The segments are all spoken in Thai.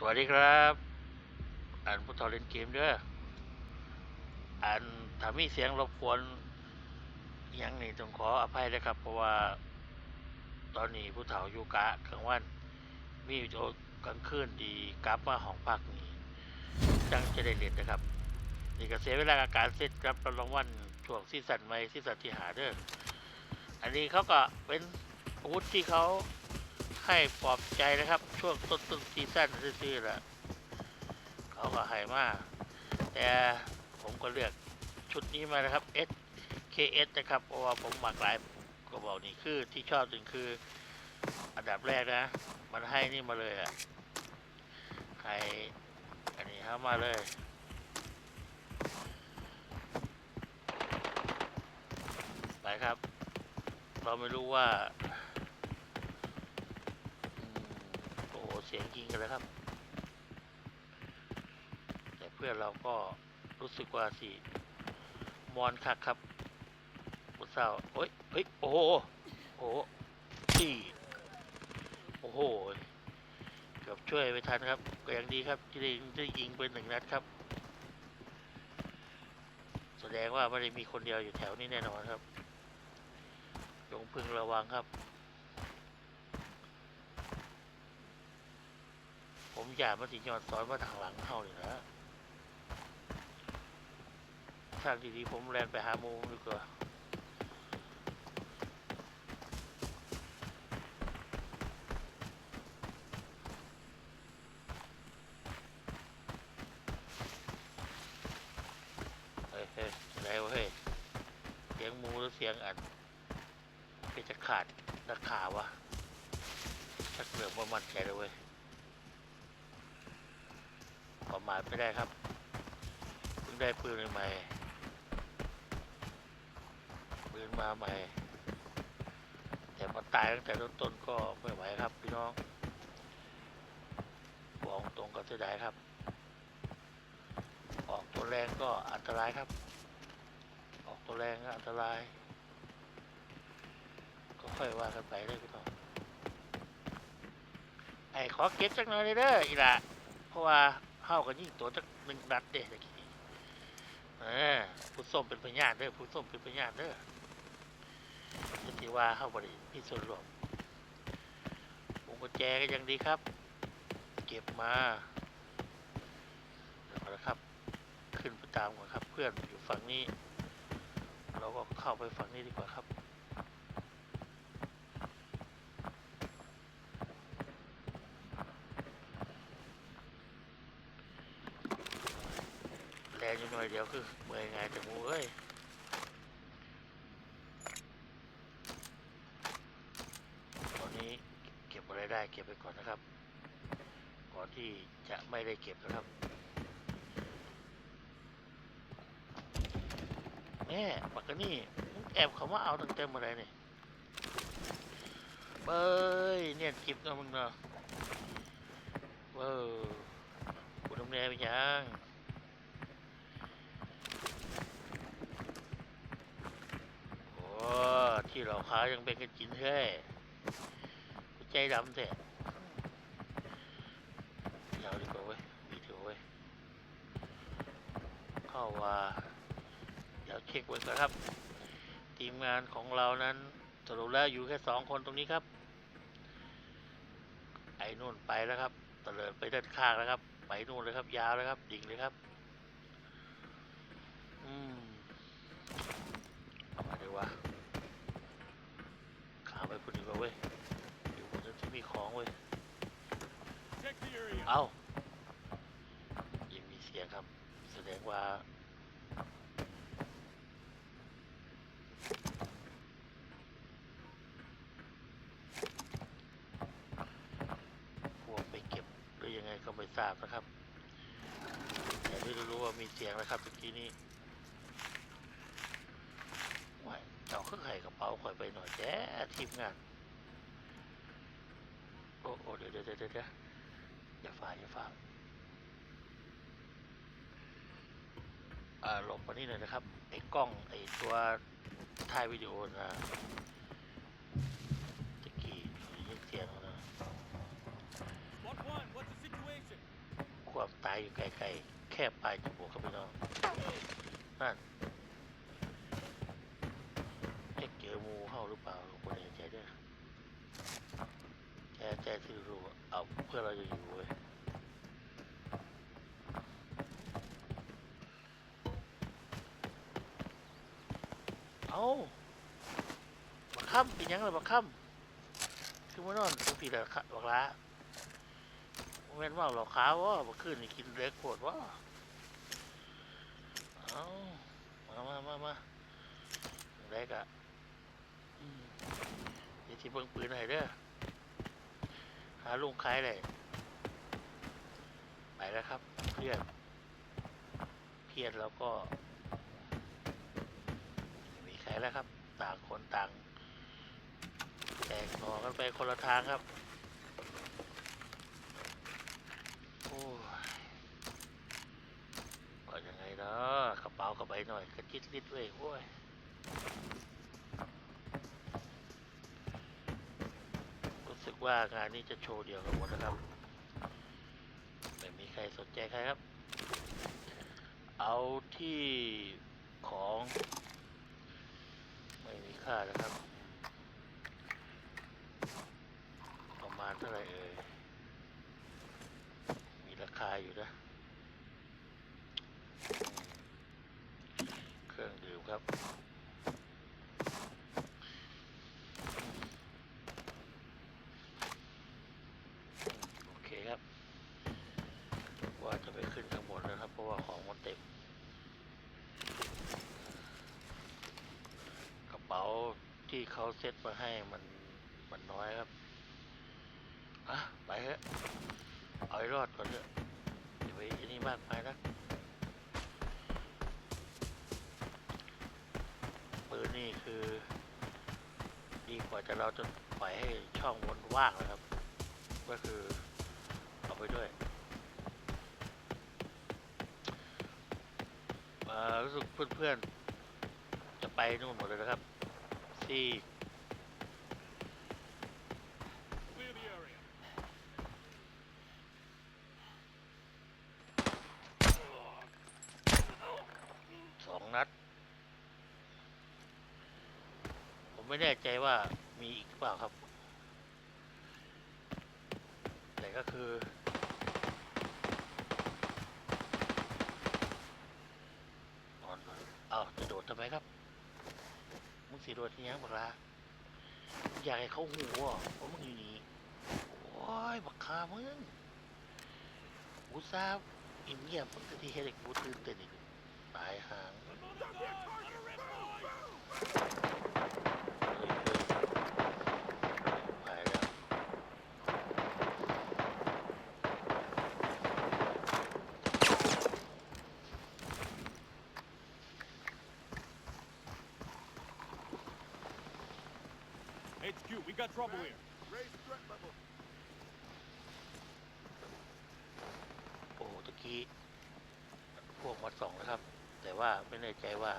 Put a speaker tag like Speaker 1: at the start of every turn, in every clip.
Speaker 1: สวัสดีครับอ่านผู้ทอเล่นเกมเด้ออ่านถ้ามีเสียงรบกวนยังนี่ต้องขออภัยนะครับ เพราะว่าตอนนี้ผู้เฒ่าอยู่กะกลางวันมีโจกลางคืนดีกลับมาห้องพักนี่จังจะได้เล่นนะครับ นี่ก็เสียเวลากับการเซตครับรางวัลช่วงซีซั่นใหม่ซีซั่นที่หาเด้ออันนี้เขาก็เป็นอาวุธที่เขา ให้ปลอบใจนะครับ ช่วงต้นต้นซีซั่นซื่อๆแหละเขาก็ให้มาก แต่ผมก็เลือกชุดนี้มานะครับ S KS นะครับเพราะว่าผมหมักหลายก็บอกนี่คือที่ชอบจริงคืออันดับแรกนะ มันให้นี่มาเลยอะให้อันนี้เข้ามาเลยไปครับ เราไม่รู้ว่าอืมโอ้โห เสียงยิง กันแล้วครับ แต่เพื่อนเราก็รู้สึกว่าสิมอนคักครับพุทธเศร้าโอ้ยเฮ้ยโอ้โหโอ้โหที่โอ้โหเกือบช่วยไม่ทันครับ ก็ยังดีครับที่ได้ได้ยิงไปหนึ่งนัดครับ แสดงว่าไม่ได้มีคนเดียวอยู่แถวนี้แน่นอนครับจงพึงระวังครับ ผมอ ยากมาติยอดสอนมาทางหลังเข้าเลยนะทางดีๆผมแลนไปหาโมงดีกว่าเสียงอันเป็นจะขาดราคาวะชักเหลืองว่ามันใจเลยเว้ย ไม่ได้ครับเพิ่งได้ปืนใหม่ปืนมาใหม่แต่พอตายตั้งแต่ต้นๆก็ไม่ไหวครับพี่น้องบอกตรงก็เสียดายครับ ออกตัวแรงก็อันตรายครับ ออกตัวแรงก็อันตราย ก็ค่อยว่ากันไปเลยพี่น้องไอ้ขอเก็บจักหน่อยเด้ออีละเพราะว่า เฮากันยิ่งตัวจักหนึ่งนัดเด้ตะกี้เออผู้ส้มเป็นพยานเด้อผู้ส้มเป็นพยานเด้อจะที่ว่าเฮาบริมีส่วนรวมวงกุญแจก็ยังดีครับ เก็บมาเดี๋ยวก่อนนะครับ ขึ้นไปตามก่อนครับ เพื่อนอยู่ฝั่งนี้ เราก็เข้าไปฝั่งนี้ดีกว่าครับ แรงอยู่หน่อย เดี๋ยวคือเมื่อยไงแต่มูเอ้ยตอนนี้เก็บอะไรได้เก็บไปก่อนนะครับ ก่อนที่จะไม่ได้เก็บนะครับแม่ปักกนี่มึงแอบเขามาเอาตั้งแต่เมื่อไรเนี่ยเบ้ยเนี่ยจิบเนะมึงเนาะเบ้อกูทำแน่ไปยังโอ้ ที่เราค้ายังเป็นกันจินเฮ้ยกูใจดำแท้ยาวดีกว่าเว้ยวิดีโอเว้ยเข้าว่าเดี๋ยวเช็คไว้ก่อนครับ ทีมงานของเรานั้นสรุปแล้วอยู่แค่สองคนตรงนี้ครับ ไอ้นู่นไปแล้วครับตะเลิดไปด้านข้างแล้วครับ ไปนู่นเลยครับ ยาวเลยครับ ดิ่งเลยครับ อืมเอามาดีวะ ขาไปพุ่นดีกว่าเว้ยอยู่บนนั้นที่มีของเว้ย
Speaker 2: Check the area.
Speaker 1: เอ้ายังมีเสียงครับ แสดงว่าพวกไปเก็บหรือยังไงก็ไม่ทราบนะครับ แต่ที่รู้ๆว่ามีเสียงนะครับเมื่อกี้นี้ว้ายเอา เองไข่กระเป๋าข่อยไปหน่อยแจ้ทีมงาน โอ้โอ้เดี๋ยวเดี๋ยวเดี๋ยวเดี๋ยวอย่าฝ่าอย่าฝ่าอ่าหลบมานี่หน่อยนะครับ ไอ้กล้อง ไอ้ตัวถ่ายวิดีโอนะตะกี้ยินเสียงนะ
Speaker 2: Mark one, what's the situation?
Speaker 1: อยู่ไกลๆ แค่ปลายจมูกครับพี่น้อง นั่น จะเจอหมูเข้าหรือเปล่าผมไม่แน่ใจเด้วยแค่ใจที่รู้เอาเพื่อเราจะอยู่เว้ยเอาบักค่ำเป็นยังไงบักค่ำคือมานอนตัวผีละบักล้าเว้นว่าเราขาวว่าบักขึ้นนี่กินเล็กโคตรว่าเอามามามามาเล็กอะ เดี๋ยวที่เบิ่งปืนให้เด้อหาลุงขายเลยไปแล้วครับเพื่อนเพียรแล้วก็มีใครแล้วครับ ต่างคนต่างแตกหอกันไปคนละทางครับโอ้ยก็ยังไงเนาะกระเป๋ากระใบหน่อยกระจิตลิดเว้ยโอ้ย รู้สึก ว่างานนี้จะโชว์เดียวกันหมดนะครับ ไม่มีใครสนใจใครครับ เอาที่ของ ไม่มีค่านะครับ ประมาณเท่าไหร่เอ่ย มีราคาอยู่นะ เครื่องดื่มครับ โอเคครับ ว่าจะไปขึ้นข้างบนนะครับ เพราะว่าของมันเต็ม กระเป๋า ที่เขาเซ็ตมาให้มันมันน้อยครับอะไปเถอะเอาให้รอดก่อนเถอะอย่าไปอันนี้มากไปนะปืนนี่คือ ดีกว่าจะเราจะปล่อยให้ช่องวนว่างนะครับ ก็คือเอาไปด้วยรู้สึกเพื่อนๆจะไปนู่นหมดเลยนะครับ ที่
Speaker 2: Clear the area.
Speaker 1: สองนัด ผมไม่แน่ใจว่ามีอีกหรือเปล่าครับ แต่ก็คือเอาจะโดดทำไมครับ งสีโดดที่ยังบักละอยากให้เขาหูอะว่ามึงอยู่นี่โอ้ยบักคามึงกูทราบอินเงียบมึงก็ที่เฮ็ดให้กูตื่นเต้นอีกตายห่าง ไปแล้ว
Speaker 2: HQ, we got trouble here.
Speaker 3: Raise threat level.
Speaker 1: โอ้ตะกี้พวกมาส่องนะครับ แต่ว่าไม่แน่ใจว่า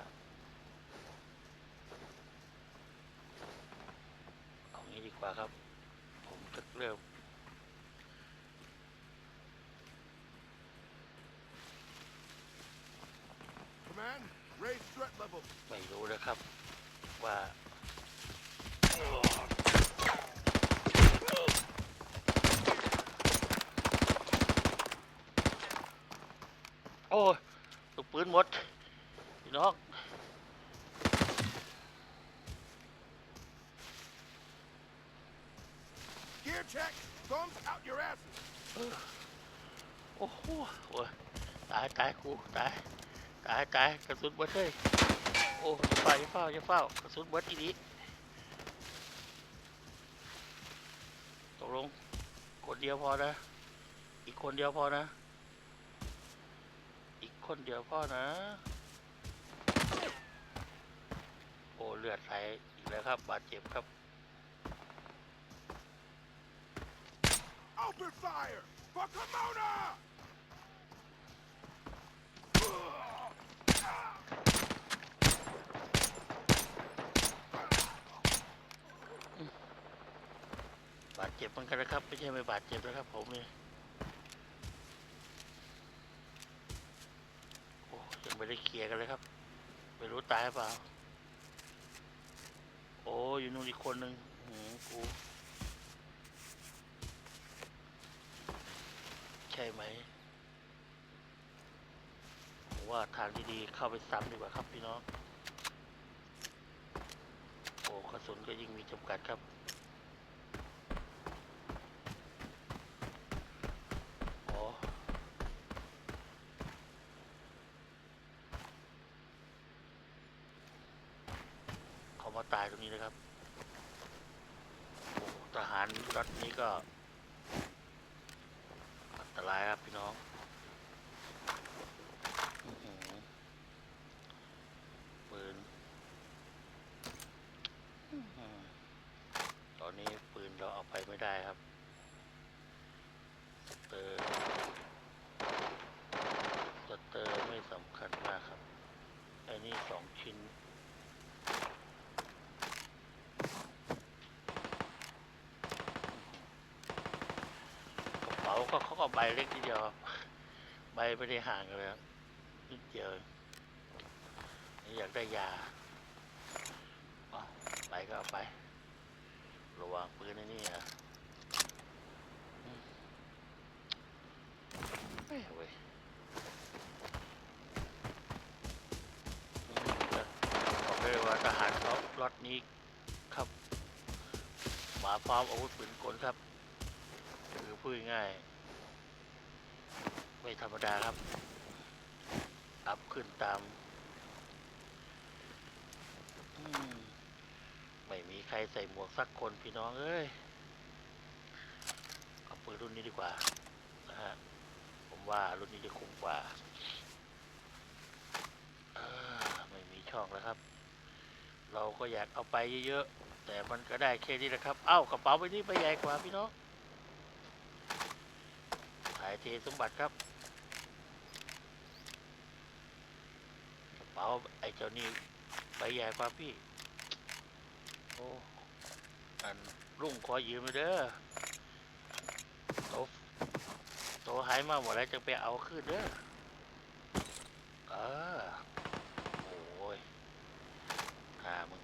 Speaker 1: เอางี้ดีกว่าครับ ผมจะเริ่ม
Speaker 3: Command, raise threat level.
Speaker 1: ไม่รู้นะครับ ว่า โอ้ยลูกปืนหมด พี่น้อง
Speaker 3: Gear check. Thumbs out your asses.
Speaker 1: โอ้โหโอ้ยตายตายกูตายตายตายกระสุนเบิดเลยโอ้ยอย่าเฝ้าอย่าเฝ้าอย่าเฝ้ากระสุนเบิดอีนี้ตกลงคนเดียวพอนะ อีกคนเดียวพอนะ อีกคนเดียวพอนะ โอ้เลือดไหลอีกแล้วครับบาดเจ็บครับ
Speaker 3: Open fire for Kimona.
Speaker 1: บาดเจ็บเหมือนกันนะครับ ไม่ใช่ไม่บาดเจ็บนะครับผมนี่ได้เคลียร์กันเลยครับ ไม่รู้ตายหรือเปล่า โอ้อยู่นู่นอีกคนหนึ่งหืมกู ใช่ ไหมผมว่าทางดีๆเข้าไปซ้ำดีกว่าครับพี่น้องโอ้กระสุนก็ยิ่งมีจำกัดครับโอ้เขามาตายตรงนี้เลยครับทหารรัฐนี้ก็ อันตรายครับพี่น้องอื้อหือปืนอื้อหือตอนนี้ปืนเราเอาไปไม่ได้ครับสเตอร์สเตอร์ไม่สำคัญมากครับไอ้นี่สองชิ้น กระเป๋าก็ เขาก็ใบเล็กนิดเดียวใบไม่ได้ห่างกันเลยนิดเดียวอยากได้ยาไปก็เอาไประวังปืนในนี่นะอืมไม่เว้ยอืมแต่บอกได้ว่าทหารเขารถนี้ครับ มาพร้อมอาวุธปืนกลครับ คือพูดง่าย ไม่ธรรมดาครับ อัพขึ้นตาม ไม่มีใครใส่หมวกสักคนพี่น้องเอ้ย เอาปืนรุ่นนี้ดีกว่า นะฮะ ผมว่ารุ่นนี้จะคุ้มกว่า ไม่มีช่องแล้วครับ เราก็อยากเอาไปเยอะๆ แต่มันก็ได้แค่นี้แหละครับ เอ้ากระเป๋าใบนี้ไปใหญ่กว่าพี่น้องถ่ายเทสมบัติครับกระ เป๋าไอ้เจ้านี่ใบใหญ่กว่าพี่ โอ้ อันรุ่งขอยืมไปเด้อโตโตหายมาหมดแล้วจะไปเอาขึ้นเด้อเออโอ้ยหามึง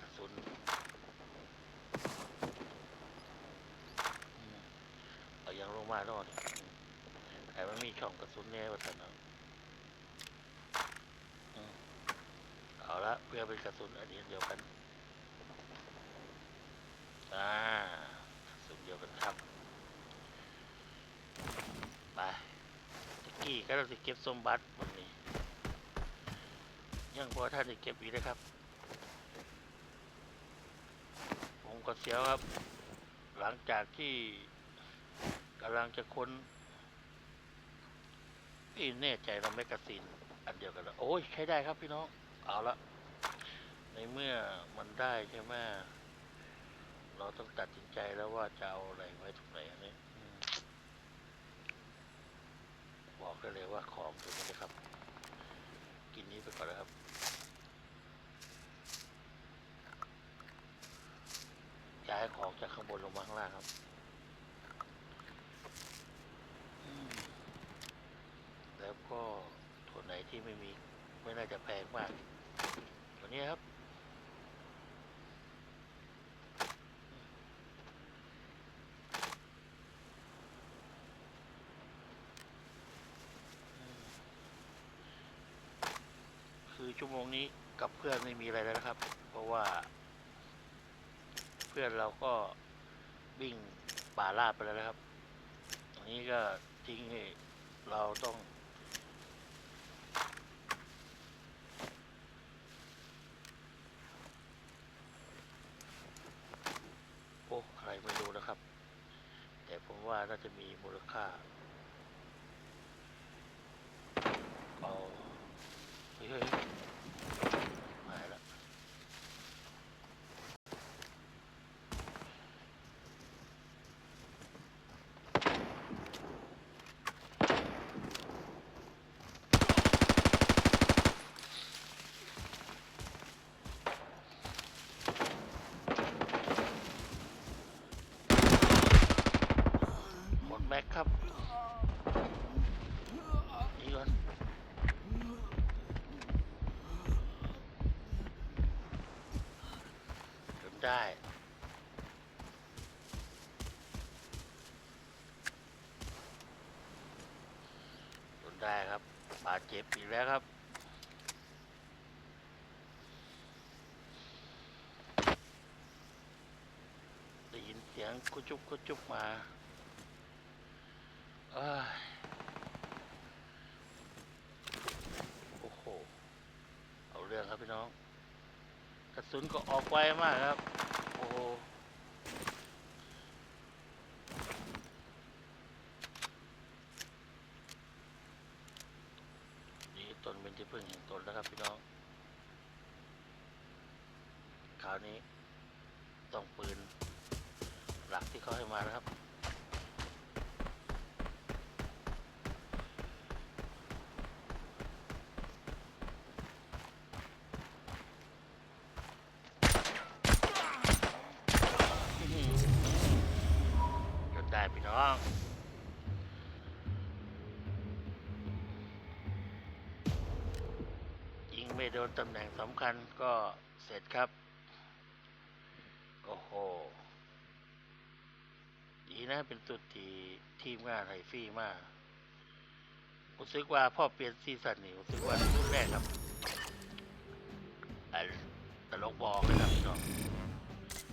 Speaker 1: กระสุนเอายังลงมาแล้วนี่อืมแต่มันมีช่องกระสุนแน่ว่าท่านเอาอืมเอา ละเพื่อเป็นกระสุนอันเดียวเดียวกันอ่ากระสุนเดียวกันครับไปตะกี้ก็เราจะเก็บสมบัติวันนี้ยังพอท่านจะเก็บอีกนะครับผมก็เสียวครับ หลังจากที่กำลังจะค้นพี่แน่ใจเราไม่กระสินอันเดียวกันแล้วโอ้ยใช้ได้ครับพี่น้อง เอาละ ในเมื่อมันได้ใช่ไหมเราต้องตัดสินใจแล้วว่าจะเอาอะไรไว้ตรงไหนนี้บอกได้เลยว่าของตัวนี้นะครับ กินนี้ไปก่อนนะครับย้ายของจากข้างบนลงมาข้างล่างครับแล้วก็ตัวไหนที่ไม่มี ไม่น่าจะแพงมาก ตัวนี้ครับ คือชั่วโมงนี้กับเพื่อนไม่มีอะไรแล้วนะครับ เพราะว่า เพื่อนเราก็วิ่งป่าลาดไปแล้วนะครับอันนี้ก็ทิ้งให้เราต้อง โอ้ใครไม่รู้นะครับ แต่ผมว่าน่า จะมีมูลค่าเอา บ็คครับดีก่อนจนได้จนได้ครับบาดเจ็บอีกแล้วครับได้ยินเสียงกุจุบกุจุบมา โอ้โห เอาเรื่องครับพี่น้อง กระสุนก็ออกไวมากครับ โอ้โห โดนตำแหน่งสำคัญก็เสร็จครับ โอ้โห ดีนะเป็นสุดที่ทีมงานไฮฟี่มากผมซึกว่าพ่อเปลี่ยนซีซั่นนี่ผมซึกว่ารุ่นแรกครับไอ้ตลกบอกเลยครับพี่น้อง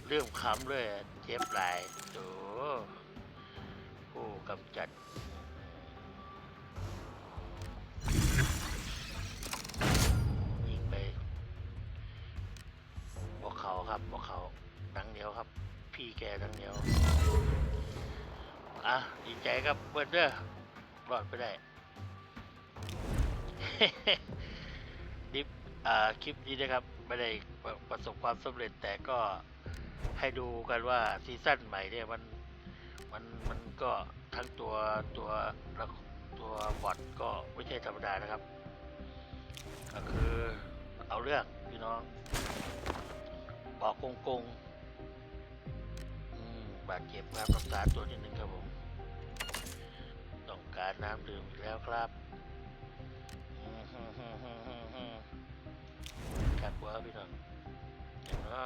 Speaker 1: เรื่องขำเลยเจ็บหลายโอ้ผู้กำจัด พี่แกดังเดียวอะดีใจครับเบิร์ดเดอร์รอดไปได้ ดิฟอ่าคลิปนี้นะครับไม่ได้ประประสบความสำเร็จแต่ก็ให้ดูกันว่าซีซั่นใหม่เนี่ยมันมันมันก็ทั้งตัวตัวละตัวบอทก็ไม่ใช่ธรรมดานะครับ ก็คือเอาเรื่องพี่น้อง บอกกงงๆ บาดเจ็บครับรักษาตัวนิดนึงครับผม ต้องการน้ำดื่มอีกแล้วครับกัดหัวพี่น้องเห็นว่า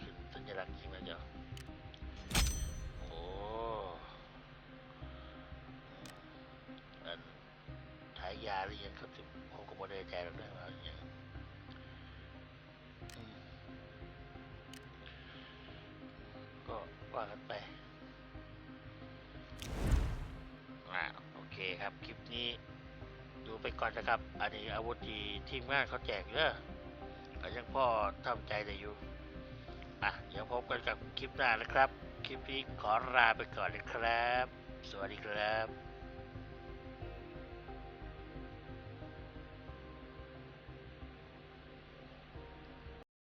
Speaker 1: ขึ้นสัญลักษณ์จริงแล้วเจ้าโอ้อันฉายาหรือยังครับถึงผมก็บ่ได้ใจหรอกเรื่องว่าอย่าง ว่ากันไปอ่าโอเคครับคลิปนี้ ดูไปก่อนนะครับ อันนี้อาวุธดีทีมงานเขาแจกเด้อก็ยังพ่อทำใจได้อยู่อะเดี๋ยวพบกันกับคลิปหน้านะครับ คลิปนี้ขอลาไปก่อนนะครับ สวัสดีครับ